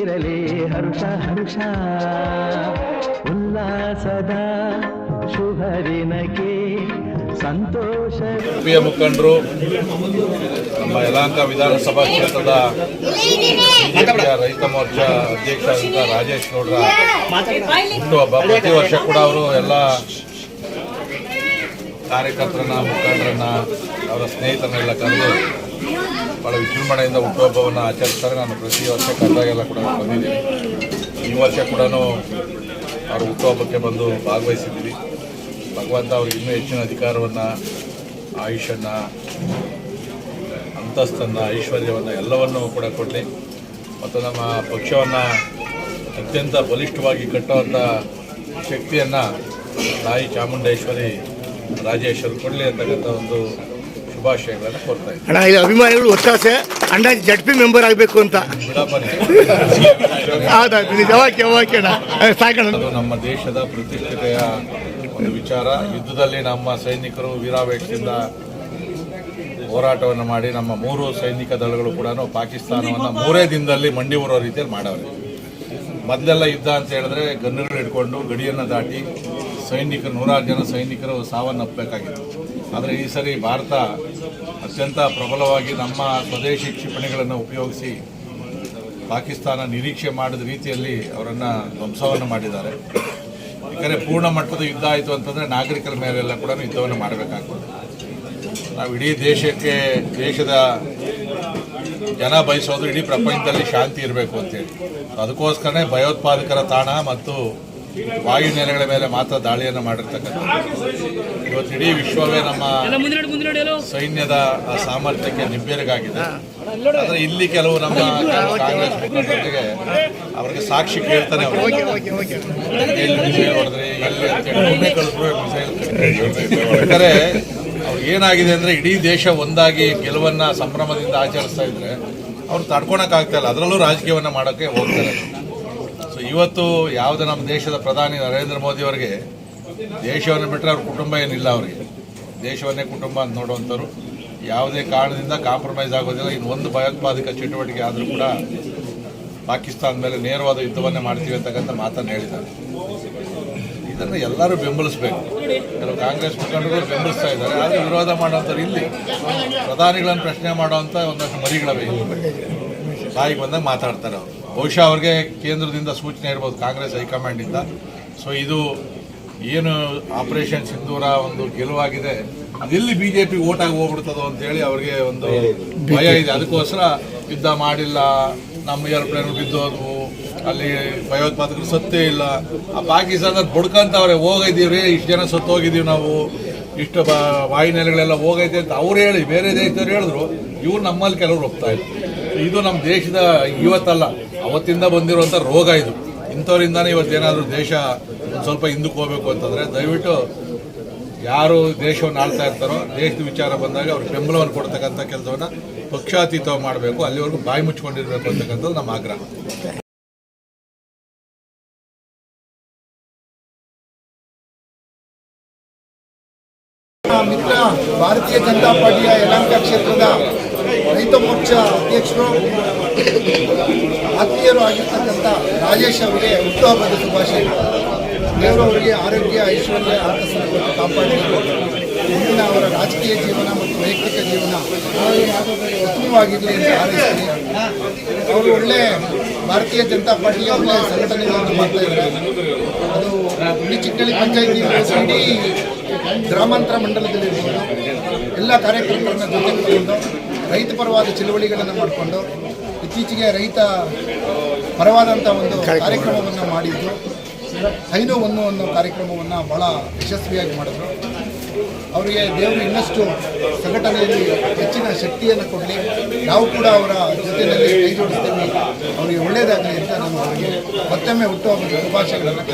ಇರಲಿ ಹರ್ಷ ಹರ್ಷ. ಉಲ್ಲಾಸದ ಶುಭ ದಿನಕ್ಕೆ ಸಂತೋಷ ಪಿಯ ಮುಖಂಡರು, ನಮ್ಮ ಯಲಾಂಕ ವಿಧಾನಸಭಾ ಕ್ಷೇತ್ರದ ಬಿಜೆಪಿಯ ರೈತ ಮೋರ್ಚಾ ಅಧ್ಯಕ್ಷರಾದಂಥ ರಾಜೇಶ್ ಗೌಡ್ರ ಹುಟ್ಟುಹಬ್ಬ ಪ್ರತಿ ವರ್ಷ ಕೂಡ ಅವರು ಎಲ್ಲ ಕಾರ್ಯಕರ್ತರನ್ನ, ಮುಖಂಡರನ್ನ, ಅವರ ಸ್ನೇಹಿತರನ್ನೆಲ್ಲ ಕರೆದು ಬಹಳ ವಿಜೃಂಭಣೆಯಿಂದ ಹುಟ್ಟುಹಬ್ಬವನ್ನು ಆಚರಿಸ್ತಾರೆ. ನಾನು ಪ್ರತಿ ವರ್ಷ ಕರೆದಾಗೆಲ್ಲ ಕೂಡ ಬಂದಿದ್ದೀನಿ. ಈ ವರ್ಷ ಕೂಡ ಅವರು ಹುಟ್ಟುಹಬ್ಬಕ್ಕೆ ಬಂದು ಭಾಗವಹಿಸಿದ್ದೀವಿ. ಭಗವಂತ ಅವ್ರಿಗೆ ಇನ್ನೂ ಹೆಚ್ಚಿನ ಅಧಿಕಾರವನ್ನು ಆಯುಷನ್ನು ಅಂತಸ್ತನ್ನು, ಐಶ್ವರ್ಯವನ್ನು ಎಲ್ಲವನ್ನೂ ಕೂಡ ಕೊಡಲಿ. ಮತ್ತು ನಮ್ಮ ಪಕ್ಷವನ್ನು ಅತ್ಯಂತ ಬಲಿಷ್ಠವಾಗಿ ಕಟ್ಟುವಂಥ ಶಕ್ತಿಯನ್ನು ತಾಯಿ ಚಾಮುಂಡೇಶ್ವರಿ ರಾಜೇಶ್ವರಿ ಕೊಡಲಿ ಅಂತಕ್ಕಂಥ ಒಂದು ಶುಭಾಶಯಗಳನ್ನು ಕೊಡ್ತಾ ಇದ್ದೀನಿ ಅಣ್ಣ ಇದು ಅಭಿಮಾನಿಗಳು ಒತ್ತಾಸೆ. ಅಣ್ಣ ಜಡ್ ಪಿ ಮೆಂಬರ್ ಆಗಬೇಕು ಅಂತ. ಓಕೆ ಓಕೆ ಅಣ್ಣ. ಸಾಕಣ್ಣ. ಅದು ನಮ್ಮ ದೇಶದ ಪ್ರತಿಷ್ಠತೆಯ ಒಂದು ವಿಚಾರ. ಯುದ್ಧದಲ್ಲಿ ನಮ್ಮ ಸೈನಿಕರು ವೀರಾವೇಶದಿಂದ ಹೋರಾಟವನ್ನು ಮಾಡಿ ನಮ್ಮ ಮೂರು ಸೈನಿಕ ದಳಗಳು ಕೂಡ ಪಾಕಿಸ್ತಾನವನ್ನು ಮೂರೇ ದಿನದಲ್ಲಿ ಮಂಡಿ ಬರೋ ರೀತಿಯಲ್ಲಿ ಮಾಡವ್ರೆ. ಮೊದಲೆಲ್ಲ ಯುದ್ಧ ಅಂತ ಹೇಳಿದ್ರೆ ಗನ್ನುಗಳು ಹಿಡ್ಕೊಂಡು ಗಡಿಯನ್ನು ದಾಟಿ ಸೈನಿಕರು ನೂರಾರು ಜನ ಸೈನಿಕರು ಸಾವನ್ನಪ್ಪಬೇಕಾಗಿತ್ತು. ಆದರೆ ಈ ಸರಿ ಭಾರತ ಅತ್ಯಂತ ಪ್ರಬಲವಾಗಿ ನಮ್ಮ ಸ್ವದೇಶಿ ಕ್ಷಿಪಣಿಗಳನ್ನು ಉಪಯೋಗಿಸಿ ಪಾಕಿಸ್ತಾನ ನಿರೀಕ್ಷೆ ಮಾಡಿದ ರೀತಿಯಲ್ಲಿ ಅವರನ್ನು ಧ್ವಂಸವನ್ನು ಮಾಡಿದ್ದಾರೆ. ಯಾಕಂದರೆ ಪೂರ್ಣ ಮಟ್ಟದ ಯುದ್ಧ ಆಯಿತು ಅಂತಂದರೆ ನಾಗರಿಕರ ಮೇಲೆಲ್ಲ ಕೂಡ ಯುದ್ಧವನ್ನು ಮಾಡಬೇಕಾಗ್ತದೆ. ನಾವು ಇಡೀ ದೇಶಕ್ಕೆ, ದೇಶದ ಜನ ಬಯಸೋದು, ಇಡೀ ಪ್ರಪಂಚದಲ್ಲಿ ಶಾಂತಿ ಇರಬೇಕು ಅಂತೇಳಿ. ಅದಕ್ಕೋಸ್ಕರನೇ ಭಯೋತ್ಪಾದಕರ ತಾಣ ಮತ್ತು ವಾಯು ನೆಲೆಗಳ ಮೇಲೆ ಮಾತ್ರ ದಾಳಿಯನ್ನು ಮಾಡಿರ್ತಕ್ಕಂಥ ಇವತ್ತು ಇಡೀ ವಿಶ್ವವೇ ನಮ್ಮ ಸೈನ್ಯದ ಆ ಸಾಮರ್ಥ್ಯಕ್ಕೆ ನಿಬ್ಬೆರಗಾಗಿದೆ ಆದರೆ ಇಲ್ಲಿ ಕೆಲವು ನಮ್ಮ ಕಾಂಗ್ರೆಸ್ ಮುಖಂಡರಿಗೆ ಅವರಿಗೆ ಸಾಕ್ಷಿ ಕೇಳ್ತಾನೆ ಅವರು. ಎಲ್ಲಿ ಮಿಸೈಲ್ ಹೊಡೆದ್ರಿ ಎಲ್ಲಿ ಅಂತೇಳಿ ಒಮ್ಮೆ ಕಳಿಸ್ರು ಮಿಸೈಲ್ ಯಾಕಂದ್ರೆ ಅವ್ರು ಏನಾಗಿದೆ ಅಂದ್ರೆ ಇಡೀ ದೇಶ ಒಂದಾಗಿ ಗೆಲುವನ್ನು ಸಂಭ್ರಮದಿಂದ ಆಚರಿಸ್ತಾ ಇದ್ರೆ ಅವ್ರು ತಡ್ಕೊಳಕ್ ಆಗ್ತಾ ಇಲ್ಲ. ಅದರಲ್ಲೂ ರಾಜಕೀಯವನ್ನ ಮಾಡೋಕ್ಕೆ ಹೋಗ್ತಾರೆ. ಇವತ್ತು ಯಾವುದೇ ನಮ್ಮ ದೇಶದ ಪ್ರಧಾನಿ ನರೇಂದ್ರ ಮೋದಿ ಅವರಿಗೆ, ದೇಶವನ್ನು ಬಿಟ್ಟರೆ ಅವ್ರ ಕುಟುಂಬ ಏನಿಲ್ಲ ಅವರಿಗೆ. ದೇಶವನ್ನೇ ಕುಟುಂಬ ಅಂತ ನೋಡುವಂಥವ್ರು. ಯಾವುದೇ ಕಾರಣದಿಂದ ಕಾಂಪ್ರಮೈಸ್ ಆಗೋದಿಲ್ಲ. ಇನ್ನು ಒಂದು ಭಯೋತ್ಪಾದಕ ಚಟುವಟಿಕೆ ಆದರೂ ಕೂಡ ಪಾಕಿಸ್ತಾನ ಮೇಲೆ ನೇರವಾದ ಯುದ್ಧವನ್ನೇ ಮಾಡ್ತೀವಿ ಅಂತಕ್ಕಂಥ ಮಾತನ್ನು ಹೇಳಿದ್ದಾರೆ. ಇದನ್ನು ಎಲ್ಲರೂ ಬೆಂಬಲಿಸಬೇಕು. ಕೆಲವು ಕಾಂಗ್ರೆಸ್ ಮುಖಂಡರು ಬೆಂಬಲಿಸ್ತಾ ಇದ್ದಾರೆ. ಆದರೆ ವಿರೋಧ ಮಾಡುವಂಥವ್ರು ಇಲ್ಲಿ. ಪ್ರಧಾನಿಗಳನ್ನು ಪ್ರಶ್ನೆ ಮಾಡುವಂಥ ಒಂದಷ್ಟು ಮರಿಗಳ. ಬಾಯಿಗೆ ಬಂದಾಗ ಮಾತಾಡ್ತಾರೆ ಅವರು. ಬಹುಶಃ ಅವ್ರಿಗೆ ಕೇಂದ್ರದಿಂದ ಸೂಚನೆ ಇರ್ಬೋದು ಕಾಂಗ್ರೆಸ್ ಹೈಕಮಾಂಡಿಂದ ಸೊ ಇದು ಏನು ಆಪರೇಷನ್ ಸಿಂಧೂರ ಒಂದು ಗೆಲುವಾಗಿದೆ. ಅದೆಲ್ಲಿ ಬಿ ಜೆ ಪಿ ಓಟಾಗಿ ಹೋಗ್ಬಿಡ್ತದೋ ಅಂತೇಳಿ ಅವ್ರಿಗೆ ಒಂದು ಭಯ ಇದೆ. ಅದಕ್ಕೋಸ್ಕರ ಯುದ್ಧ ಮಾಡಿಲ್ಲ. ನಮ್ಮ ಏರೋಪ್ಲೇನ್ ಬಿದ್ದೋದ್ವು. ಅಲ್ಲಿ ಭಯೋತ್ಪಾದಕರು ಸತ್ತೇ ಇಲ್ಲ. ಆ ಪಾಕಿಸ್ತಾನದ ಬುಡ್ಕಂತವ್ರೆ ಹೋಗಿದ್ದೀವ್ರಿ ಇಷ್ಟು ಜನ ಸತ್ತು ಹೋಗಿದ್ದೀವಿ ನಾವು. ಇಷ್ಟು ಬ ವಾಯುನೆಲೆಗಳೆಲ್ಲ ಹೋಗೈತೆ ಅಂತ ಅವ್ರು ಹೇಳಿ ಬೇರೆ ದೇಶದವ್ರು ಹೇಳಿದ್ರು. ಇವ್ರು ನಮ್ಮಲ್ಲಿ ಕೆಲವರು ಒಪ್ತಾ ಇದ್ರು ಇದು ನಮ್ಮ ದೇಶದ ಇವತ್ತಲ್ಲ, ಅವತ್ತಿಂದ ಬಂದಿರುವಂಥ ರೋಗ ಇದು. ಇಂಥವ್ರಿಂದಾನೇ ಇವತ್ತೇನಾದರೂ ದೇಶ ಒಂದು ಸ್ವಲ್ಪ ಹಿಂದಕ್ಕೆ ಹೋಗ್ಬೇಕು ಅಂತಂದರೆ ದಯವಿಟ್ಟು ಯಾರು ದೇಶವನ್ನು ಆಳ್ತಾ ಇರ್ತಾರೋ, ದೇಶದ ವಿಚಾರ ಬಂದಾಗ ಅವ್ರ ಬೆಂಬಲವನ್ನು ಕೊಡ್ತಕ್ಕಂಥ ಕೆಲಸವನ್ನು ಪಕ್ಷಾತೀತವಾಗಿ ಮಾಡಬೇಕು, ಅಲ್ಲಿವರೆಗೂ ಬಾಯಿ ಮುಚ್ಚಿಕೊಂಡಿರಬೇಕು ಅಂತಕ್ಕಂಥದ್ದು ನಮ್ಮ ಆಗ್ರಹ. ಮಿತ್ರ, ಭಾರತೀಯ ಜನತಾ ಪಾರ್ಟಿಯ ಯಲಹಂಕ ಕ್ಷೇತ್ರದ ರೈತ ಮೋರ್ಚಾ ಅಧ್ಯಕ್ಷರು, ಆತ್ಮೀಯರು ಆಗಿರ್ತಕ್ಕಂಥ ರಾಜೇಶ್ ಅವರಿಗೆ ಹುಟ್ಟುಹಬ್ಬದ ಶುಭಾಶಯ ದೇವರು ಅವರಿಗೆ ಆರೋಗ್ಯ, ಐಶ್ವರ್ಯ ಆಕಸ್ಮಿಕ ಕಾಪಾಡಬೇಕು ಮುಂದಿನ ಅವರ ರಾಜಕೀಯ ಜೀವನ ಮತ್ತು ವೈಯಕ್ತಿಕ ಜೀವನ ಉತ್ತಮವಾಗಿರಲಿ ಅಂತ ಆರೋಗ್ಯ ಅವರು ಒಳ್ಳೆ ಭಾರತೀಯ ಜನತಾ ಪಾರ್ಟಿಯ ಒಳ್ಳೆ ಸಂಘಟನೆಗಳನ್ನು ಮಾಡ್ತಾ ಇದ್ದಾರೆ. ಅದು ಇಡೀ ಚಿಕ್ಕಳ್ಳಿ ಪಂಚಾಯತಿ ಇಡೀ ಗ್ರಾಮಾಂತರ ಮಂಡಲದಲ್ಲಿರ್ಬೋದು ಎಲ್ಲ ಕಾರ್ಯಕ್ರಮಗಳನ್ನು ಜೊತೆ ತಗೊಂಡು ರೈತ ಪರವಾದ ಚಳುವಳಿಗಳನ್ನು ಮಾಡಿಕೊಂಡು ಇತ್ತೀಚೆಗೆ ರೈತ ಪರವಾದಂಥ ಒಂದು ಕಾರ್ಯಕ್ರಮವನ್ನು ಮಾಡಿದ್ದು. ಹೈನು ಒಂದು ಅನ್ನೋ ಕಾರ್ಯಕ್ರಮವನ್ನು ಭಾಳ ಯಶಸ್ವಿಯಾಗಿ ಮಾಡಿದ್ರು. ಅವರಿಗೆ ದೇವರು ಇನ್ನಷ್ಟು ಸಂಘಟನೆಯಲ್ಲಿ ಹೆಚ್ಚಿನ ಶಕ್ತಿಯನ್ನು ಕೊಡಲಿ. ನಾವು ಕೂಡ ಅವರ ಜೊತೆಯಲ್ಲಿ ಕೈ ಜೋಡಿಸ್ತೀವಿ. ಅವರಿಗೆ ಒಳ್ಳೆಯದಾಗಲಿ ಅಂತ ನಾನು ಅವರಿಗೆ ಮತ್ತೊಮ್ಮೆ ಹುಟ್ಟುಹಬ್ಬದ ಶುಭಾಶಯಗಳನ್ನು